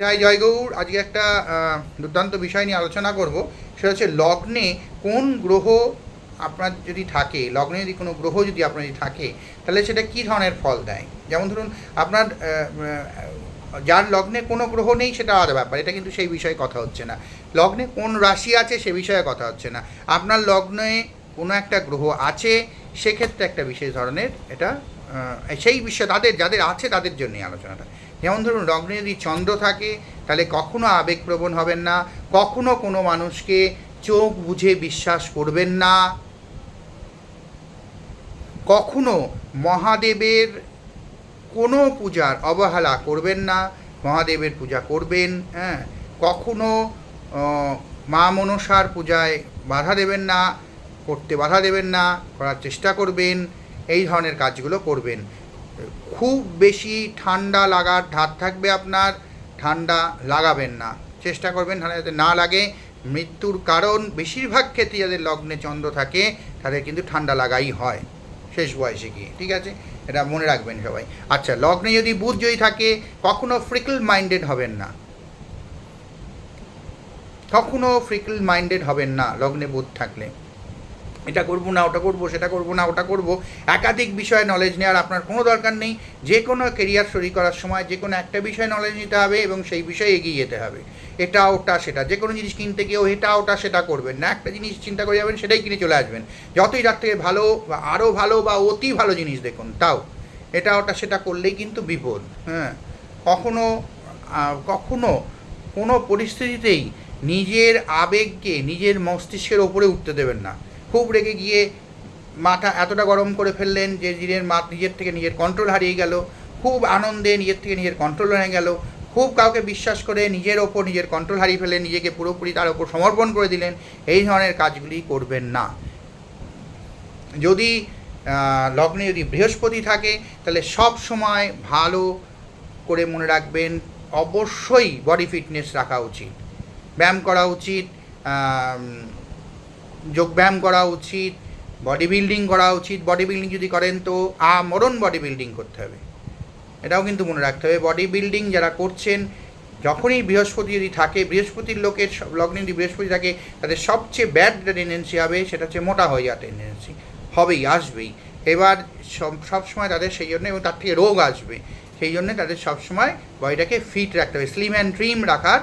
তাই জয়গৌর আজকে একটা দুর্দান্ত বিষয় নিয়ে আলোচনা করব। সেটা হচ্ছে লগ্নে কোন গ্রহ আপনার যদি থাকে, লগ্নে যদি কোনো গ্রহ যদি আপনার যদি থাকে, তাহলে সেটা কী ধরনের ফল দেয়? যেমন ধরুন, আপনার যার লগ্নে কোনো গ্রহ নেই, সেটা আলাদা ব্যাপার। এটা কিন্তু সেই বিষয়ে কথা হচ্ছে না। লগ্নে কোন রাশি আছে, সে বিষয়ে কথা হচ্ছে না। আপনার লগ্নে কোনো একটা গ্রহ আছে, সেক্ষেত্রে একটা বিশেষ ধরনের এটা সেই বিষয়ে, তাদের, যাদের আছে, তাদের জন্যই আলোচনাটা। যেমন ধরুন লগ্নে যদি চন্দ্র থাকে, তাহলে কখনো আবেগপ্রবণ হবেন না, কখনো কোনো মানুষকে চোখ বুঝে বিশ্বাস করবেন না। কখনো মহাদেবের কোনো পূজার অবহেলা করবেন না, মহাদেবের পূজা করবেন হ্যাঁ। কখনো মা মনসার পূজায় বাধা দেবেন না, করতে বাধা দেবেন না, করার চেষ্টা করবেন, এই ধরনের কাজগুলো করবেন। খুব বেশি ঠান্ডা লাগার ধার থাকবে আপনার, ঠান্ডা লাগাবেন না। চেষ্টা করবেন ঠান্ডা যাতে না লাগে। মৃত্যুর কারণ, বেশিরভাগ ক্ষেত্রে যাদের লগ্নে চন্দ্র থাকে, তাদের কিন্তু ঠান্ডা লাগাই হয়, শেষ বয়সে গিয়ে, ঠিক আছে? এটা মনে রাখবেন সবাই। আচ্ছা লগ্নে যদি বুধ যদি থাকে, কখনো ফ্রিকল মাইন্ডেড হবেন না। কখনো ফ্রিকল মাইন্ডেড হবেন না, লগ্নে বুধ থাকলে। এটা করব না, ওটা করব, সেটা করব না, ওটা করব। একাধিক বিষয়ে নলেজ নেওয়ার আপনার কোনো দরকার নেই। যে কোনো কেরিয়ার শুরু করার সময় যে কোনো একটা বিষয়ে নলেজ নিতে হবে এবং সেই বিষয়ে এগিয়ে যেতে হবে। এটা, ওটা, সেটা। যে কোনো জিনিস কিনতে গিয়েও এটা, ওটা, সেটা করবেন না। একটা জিনিস চিন্তা করে যাবেন, সেটাই কিনে চলে আসবেন। যতই তার থেকে ভালো বা আরও ভালো বা অতি ভালো জিনিস দেখুন, তাও। এটা, ওটা, সেটা করলেই কিন্তু বিপদ হ্যাঁ। কখনো কখনো কোনো পরিস্থিতিতেই নিজের আবেগকে, নিজের মস্তিষ্কের ওপরে উঠতে দেবেন না। খুব রেগে গিয়ে মাথা এতটা গরম করে ফেললেন যে নিজের মা, নিজের থেকে নিজের কন্ট্রোল হারিয়ে গেল। খুব আনন্দে নিজের থেকে নিজের কন্ট্রোল হয়ে গেল। খুব কাউকে বিশ্বাস করে নিজের ওপর নিজের কন্ট্রোল হারিয়ে ফেলেন নিজেকে পুরোপুরি তার ওপর সমর্পণ করে দিলেন। এই ধরনের কাজগুলি করবেন না। যদি লগ্নে যদি বৃহস্পতি থাকে, তাহলে সব সময় ভালো করে মনে রাখবেন, অবশ্যই বডি ফিটনেস রাখা উচিত। ব্যায়াম করা উচিত যোগব্যায়াম করা উচিত বডি বিল্ডিং করা উচিত। বডি বিল্ডিং যদি করেন তো আমরণ বডি বিল্ডিং করতে হবে। এটাও কিন্তু মনে রাখতে হবে। বডি বিল্ডিং যারা করছেন, যখনই বৃহস্পতি যদি থাকে, বৃহস্পতির লোকের লগ্নে যদি বৃহস্পতি থাকে, তাদের সবচেয়ে ব্যাড যেটা টেন্ডেন্সি হবে, সেটা হচ্ছে মোটা হয়ে যাওয়ার টেন্ডেন্সি হবেই, আসবেই। এবার সব সবসময় তাদের সেই জন্য এবং তার থেকে রোগ আসবে। সেই জন্য তাদের সবসময় বডিটাকে ফিট রাখতে হবে। স্লিম অ্যান্ড ড্রিম রাখার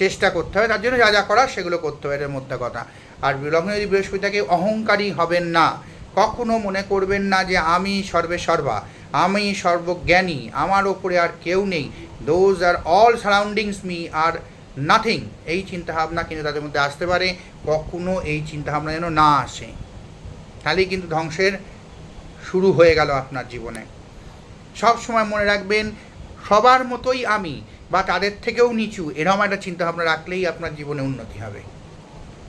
চেষ্টা করতে হবে, তার জন্য যা যা করার সেগুলো করতে হবে এটার মধ্যে কথা। আর লগ্নে যদি বৃহস্পতি অহংকারী হবেন না, কখনো মনে করবেন না যে আমি সর্বে সর্বা, আমি সর্বজ্ঞানী, আমার ওপরে আর কেউ নেই। Those are all surroundings me are nothing এই চিন্তাভাবনা কিন্তু তাদের মধ্যে আসতে পারে, কখনো এই চিন্তাভাবনা যেন না আসে। তাহলেই কিন্তু ধ্বংসের শুরু হয়ে গেল আপনার জীবনে। সব সময় মনে রাখবেন, সবার মতোই আমি বা তাদের থেকেও নিচু, এরকম একটা চিন্তাভাবনা রাখলেই আপনার জীবনে উন্নতি হবে।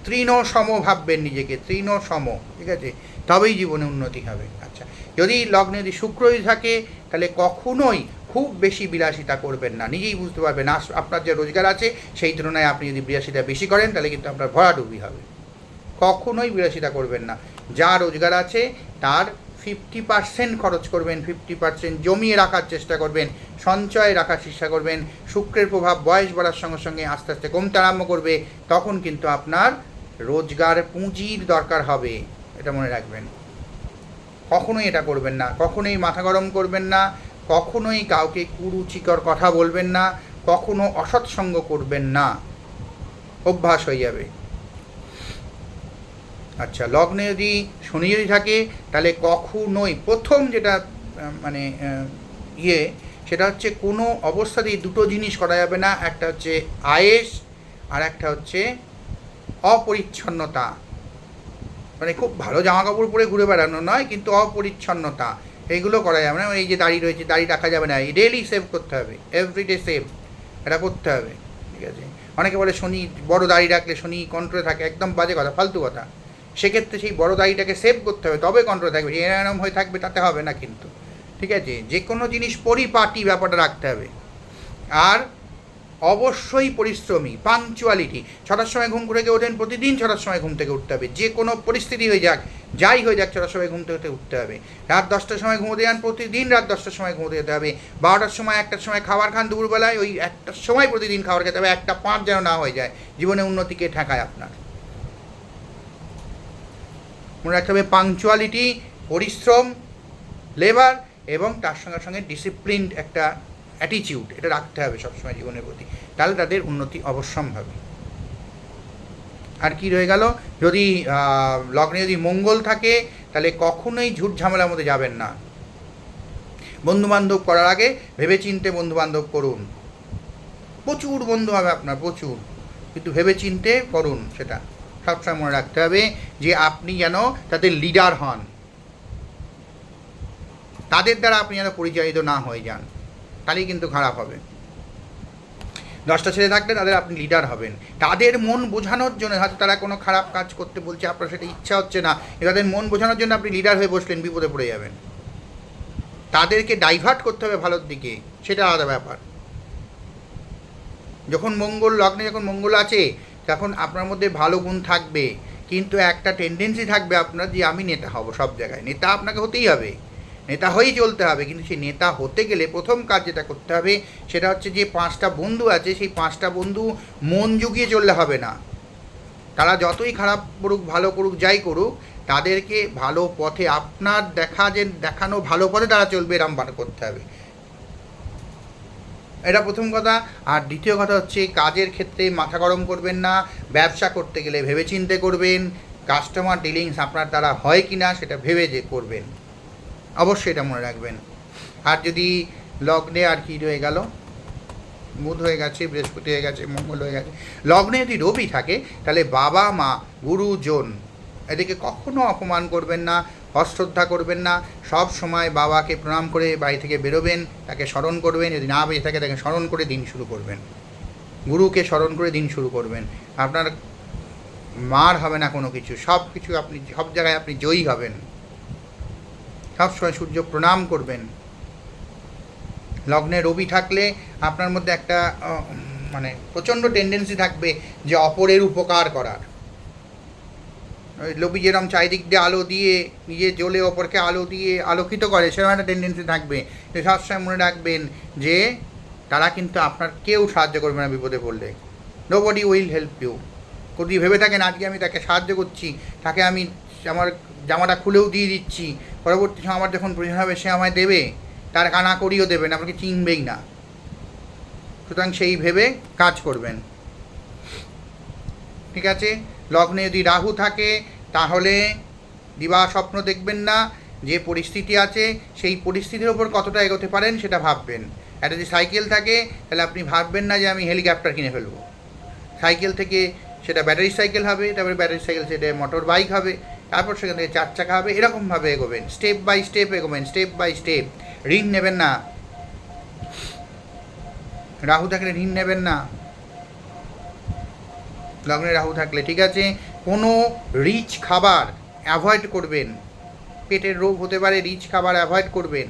তৃণ সম ভাববেন নিজেকে তৃণ সম, ঠিক আছে? তবেই জীবনে উন্নতি হবে। আচ্ছা যদি লগ্নে যদি শুক্রই থাকে, তাহলে কখনোই খুব বেশি বিলাসিতা করবেন না। নিজেই বুঝতে পারবেন আপনার যে রোজগার আছে, সেই তুলনায় আপনি যদি বিলাসিতা বেশি করেন, তাহলে কিন্তু আপনার ভরাডুবি হবে। কখনোই বিলাসিতা করবেন না। যা রোজগার আছে, তার ফিফটি পার্সেন্ট খরচ করবেন ফিফটি পার্সেন্ট জমিয়ে রাখার চেষ্টা করবেন, সঞ্চয় রাখার চেষ্টা করবেন, শুক্রের প্রভাব বয়স বাড়ার সঙ্গে সঙ্গে আস্তে আস্তে কমতে আরম্ভ করবে, তখন কিন্তু আপনার রোজগার পুঁজির দরকার হবে, এটা মনে রাখবেন। কখনোই এটা করবেন না, কখনোই মাথা গরম করবেন না, কখনোই কাউকে কুরুচিকর কথা বলবেন না, কখনো অসৎসঙ্গ করবেন না, অভ্যাস হয়ে যাবে। আচ্ছা লগ্নে যদি শনি যদি থাকে, তাহলে কখনোই প্রথম যেটা মানে ইয়ে সেটা হচ্ছে কোনো অবস্থাতেই দুটো জিনিস করা যাবে না, একটা হচ্ছে আয়েস আর একটা হচ্ছে অপরিচ্ছন্নতা। মানে খুব ভালো জামা কাপড় পরে ঘুরে বেড়ানো নয়, কিন্তু অপরিচ্ছন্নতা। এইগুলো করা যাবে না, এই যে দাড়ি রয়েছে, দাড়ি রাখা যাবে না ডেলি সেভ করতে হবে এভরিডে সেভ এটা করতে হবে, ঠিক আছে? অনেকে বলে শনি, বড় দাড়ি রাখলে শনি কন্ট্রোলে থাকে, একদম বাজে কথা, ফালতু কথা। সেক্ষেত্রে সেই বড় দাড়িটাকে সেভ করতে হবে, তবে কন্ট্রোল থাকবে। এরম হয়ে থাকবে, তাতে হবে না কিন্তু। ঠিক আছে? যে কোনো জিনিস পরিপাটি ব্যাপারটা রাখতে হবে। আর অবশ্যই পরিশ্রমী পাঞ্চুয়ালিটি ছটার সময় ঘুম থেকে ওঠেন, প্রতিদিন ছটার সময় ঘুম থেকে উঠতে হবে। যে কোনো পরিস্থিতি হয়ে যাক, যাই হয়ে যাক, ছটার সময় ঘুম থেকে উঠতে হবে। রাত দশটার সময় ঘুমোতে যান, প্রতিদিন রাত দশটার সময় ঘুমোতে যেতে হবে। বারোটার সময়, একটার সময় খাবার খান দুপুরবেলায়, ওই একটার সময় প্রতিদিন খাবার খেতে হবে। একটা পাঁচ যেন না হয়ে যায়, জীবনে উন্নতিকে ঠেকায় আপনার। মনে রাখতে হবে পাংচুয়ালিটি পরিশ্রম লেবার এবং তার সঙ্গে সঙ্গে ডিসিপ্লিনড একটা অ্যাটিটিউড এটা রাখতে হবে সবসময় জীবনের প্রতি। তাহলে তাদের উন্নতি অবশ্যম্ভাবী। আর কি রয়ে গেল? যদি লগ্নে যদি মঙ্গল থাকে, তাহলে কখনোই ঝুট ঝামেলার মধ্যে যাবেন না। বন্ধু বান্ধব করার আগে ভেবে চিনতে বন্ধু বান্ধব করুন। প্রচুর বন্ধু হবে আপনার, প্রচুর। কিন্তু ভেবে চিনতে করুন সেটা। সবসময় মনে রাখতে হবে যে আপনি যেন তাদের লিডার হন। তাদের দ্বারা আপনি যেন পরিচালিত না হয়ে যান, তাহলেই কিন্তু খারাপ হবে। দশটা ছেলে থাকলে তাদের আপনি লিডার হবেন। তাদের মন বোঝানোর জন্য হয়তো তারা কোনো খারাপ কাজ করতে বলছে, আপনার সেটা ইচ্ছা হচ্ছে না তাদের মন বোঝানোর জন্য আপনি লিডার হয়ে বসলেন, বিপদে পড়ে যাবেন। তাদেরকে ডাইভার্ট করতে হবে ভালোর দিকে, সেটা আলাদা ব্যাপার। যখন মঙ্গল, লগ্নে যখন মঙ্গল আছে তখন আপনার মধ্যে ভালো গুণ থাকবে, কিন্তু একটা টেন্ডেন্সি থাকবে আপনার যে আমি নেতা হব সব জায়গায়। নেতা আপনাকে হতেই হবে। নেতা হয়েই চলতে হবে, কিন্তু সেই নেতা হতে গেলে প্রথম কাজ যেটা করতে হবে, সেটা হচ্ছে যে পাঁচটা বন্ধু আছে, সেই পাঁচটা বন্ধু মন জুগিয়ে চললে হবে না। তারা যতই খারাপ করুক, ভালো করুক, যাই করুক, তাদেরকে ভালো পথে আপনার দেখা যে দেখানো ভালো পথে তারা চলবে, এরম বার করতে হবে। এটা প্রথম কথা। আর দ্বিতীয় কথা হচ্ছে, কাজের ক্ষেত্রে মাথা গরম করবেন না, ব্যবসা করতে গেলে ভেবেচিন্তে করবেন কাস্টমার ডিলিংস আপনার দ্বারা হয় কি না সেটা ভেবে যে করবেন। অবশ্যই এটা মনে রাখবেন। আর যদি লগ্নে আর কি রয়ে গেল? বুধ হয়ে গেছে, বৃহস্পতি হয়ে গেছে, মঙ্গল হয়ে গেছে। লগ্নে যদি রবি থাকে, তাহলে বাবা মা গুরুজন এদিকে কখনো অপমান করবেন না। অশ্রদ্ধা করবেন না। সব সময় বাবাকে প্রণাম করে বাড়ি থেকে বেরোবেন, তাকে স্মরণ করবেন, যদি না বেঁচে থাকে তাকে স্মরণ করে দিন শুরু করবেন। গুরুকে স্মরণ করে দিন শুরু করবেন। আপনার মার হবে না কোনো কিছু, সব কিছু আপনি, সব জায়গায় আপনি জয়ী হবেন। সবসময় সূর্য প্রণাম করবেন। লগ্নে রবি থাকলে আপনার মধ্যে একটা মানে প্রচণ্ড টেন্ডেন্সি থাকবে যে অপরের উপকার করার। রবি যেরকম চারিদিক দিয়ে আলো দিয়ে নিজে জ্বলে অপরকে আলো দিয়ে আলোকিত করে, সেরকম একটা টেন্ডেন্সি থাকবে। তো সবসময় মনে রাখবেন যে, তারা কিন্তু আপনার কেউ সাহায্য করবে না বিপদে পড়লে। Nobody will help you যদি ভেবে থাকেন, আজকে আমি তাকে সাহায্য করছি, তাকে আমি আমার জামাটা খুলেও দিয়ে দিচ্ছি, পরবর্তী সময় আমার যখন প্রয়োজন হবে, সে আমায় দেবে, তার কানা করিও দেবেন, আপনাকে চিনবেই না। সুতরাং সেই ভেবে কাজ করবেন। ঠিক আছে? লগ্নে যদি রাহু থাকে, তাহলে দিবা স্বপ্ন দেখবেন না। যে পরিস্থিতি আছে, সেই পরিস্থিতির ওপর কতটা এগোতে পারেন সেটা ভাববেন। একটা যদি সাইকেল থাকে, তাহলে আপনি ভাববেন না যে আমি হেলিকপ্টার কিনে ফেলব। সাইকেল থেকে সেটা ব্যাটারি সাইকেল হবে, তারপরে ব্যাটারি সাইকেল সেটা মোটর বাইক হবে, তারপর সেখান থেকে চার চাকা হবে, এরকমভাবে এগোবেন। স্টেপ বাই স্টেপ এগোবেন, স্টেপ বাই স্টেপ। ঋণ নেবেন না। রাহু থাকলে ঋণ নেবেন না। লগ্নে রাহু থাকলে, ঠিক আছে? কোনো রিচ খাবার অ্যাভয়েড করবেন। পেটের রোগ হতে পারে রিচ খাবার অ্যাভয়েড করবেন।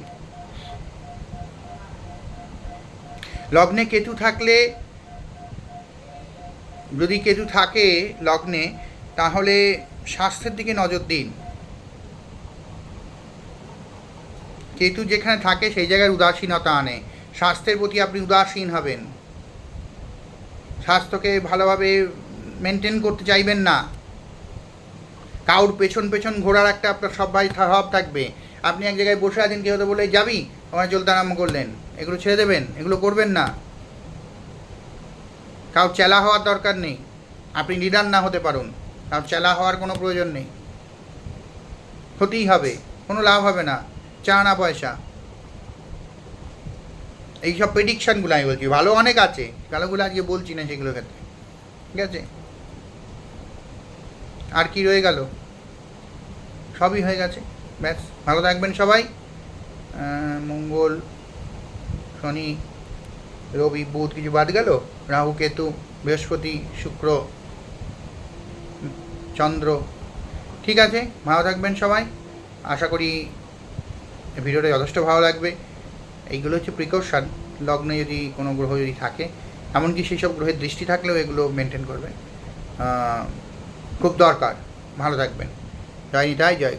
লগ্নে কেতু থাকলে, যদি কেতু থাকে লগ্নে, তাহলে স্বাস্থ্যের দিকে নজর দিন। কেতু যেখানে থাকে, সেই জায়গায় উদাসীনতা আনে। স্বাস্থ্যের প্রতি আপনি উদাসীন হবেন। স্বাস্থ্যকে ভালোভাবে মেনটেন করতে চাইবেন না। কাউর পেছন পেছন ঘোরার একটা আপনার সবাই স্বভাব থাকবে। আপনি এক জায়গায় বসে আছেন, কেউ তো বলে যাবি, আমার চলতে আরম্ভ করলেন। এগুলো ছেড়ে দেবেন, এগুলো করবেন না। কাউ চেলা হওয়ার দরকার নেই। আপনি লিডার না হতে পারুন। কারণ চেলা হওয়ার কোনো প্রয়োজন নেই। হতেই হবে, কোনো লাভ হবে না। চা না পয়সা। এইসব প্রেডিকশানগুলো আমি বলছি। ভালো অনেক আছে। ভালোগুলো আজকে বলছি না সেগুলোর ক্ষেত্রে। ঠিক আছে? আর কি রয়ে গেল? সবই হয়ে গেছে। ব্যাস, ভালো থাকবেন সবাই। মঙ্গল, শনি, রবি, বুধ কিছু বাদ গেল? রাহু, কেতু, বৃহস্পতি, শুক্র, চন্দ্র। ঠিক আছে, ভালো থাকবেন সবাই। আশা করি ভিডিওটা যথেষ্ট ভালো লাগবে। এইগুলো হচ্ছে প্রিকশন লগ্নে যদি কোনো গ্রহ যদি থাকে, এমনকি সেই সব গ্রহের দৃষ্টি থাকলেও এগুলো মেনটেন করবে খুব দরকার। ভালো থাকবেন। জয় নিতাই জয়।